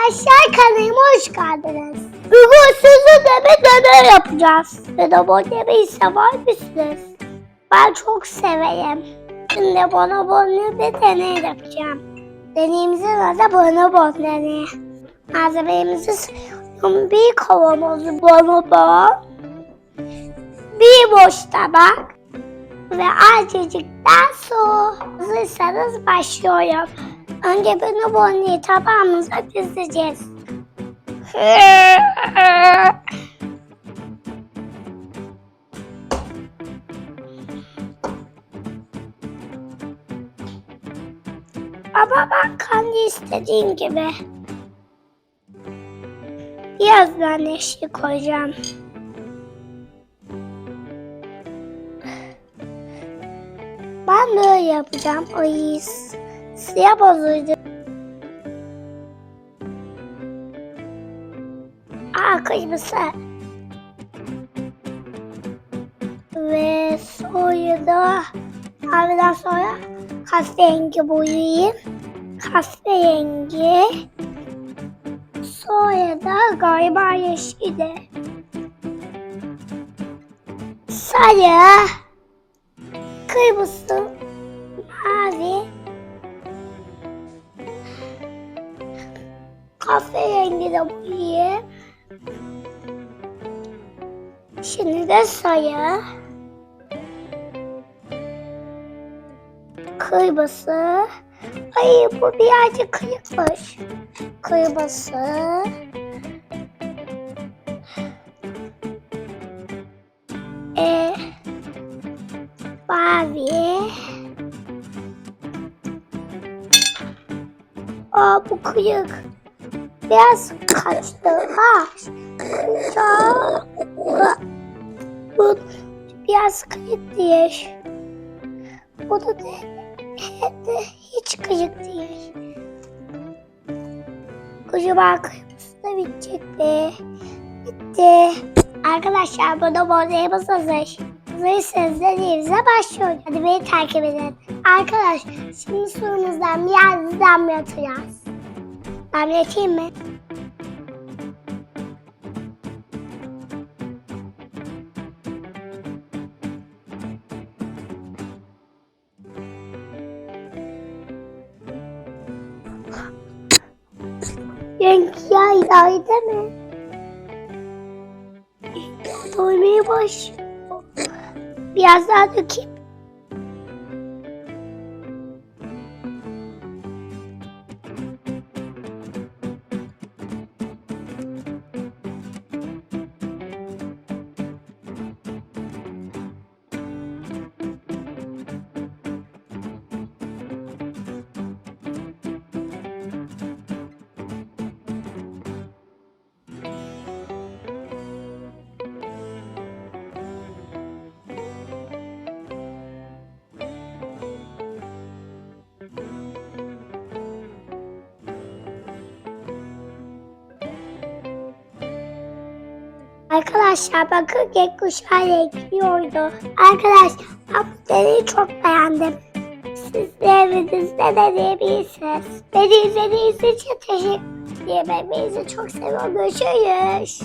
Arkadaşlar kanalıma hoş geldiniz. Bugün sizinle bir deney yapacağız. Bonobon sever misiniz? Ben çok severim. Şimdi bonobonlu bir deney yapacağım. Deneyimizin adı bonobon deneyi. Malzememizi sayıyorum. Bir kavanozu bonobon. Bir boş tabak. Ve azıcık da su. Hazırsanız başlıyorum. Önce bonobonluyu tabağımıza dizeceğiz. Ama ben kendi istediğim gibi. Birazdan yeşil koyacağım. Ben böyle yapacağım. Ay siyah bozuldu. Aa kırmızı. Ve sonra da kahveden sonra kahverengi boyayayım. Kahverengi. Sonra da galiba yeşil de. Sarı. Kırmızı. Kahverengi de boyayayım. Şimdi de sayı. Kırmızı. Ay bu birazcık kırıkmış. Kırmızı. E, mavi. Aa bu kırık. Biraz. Ya. Bu biraz kırık değil. Bu da de, de hiç kırık değil. Kocaman kırmızı da bitecek be. Bitti. Arkadaşlar burada bozayımız hazır. Hazırsanız deneyimize başlıyoruz. Hadi beni takip edin. Arkadaş şimdi sorumuzdan biraz damlatacağız. Damlatayım mı? Renk yaylaydı mi? Doymaya baş. Biraz daha dökeyim. Arkadaşlar bakın gökkuşağı renkliyordu. Arkadaşlar ben bu deneyi çok beğendim. Siz de evinizde deneyebilirsiniz. Beni izlediğiniz için teşekkür ederim. Hepinizi çok seviyorum. Görüşürüz.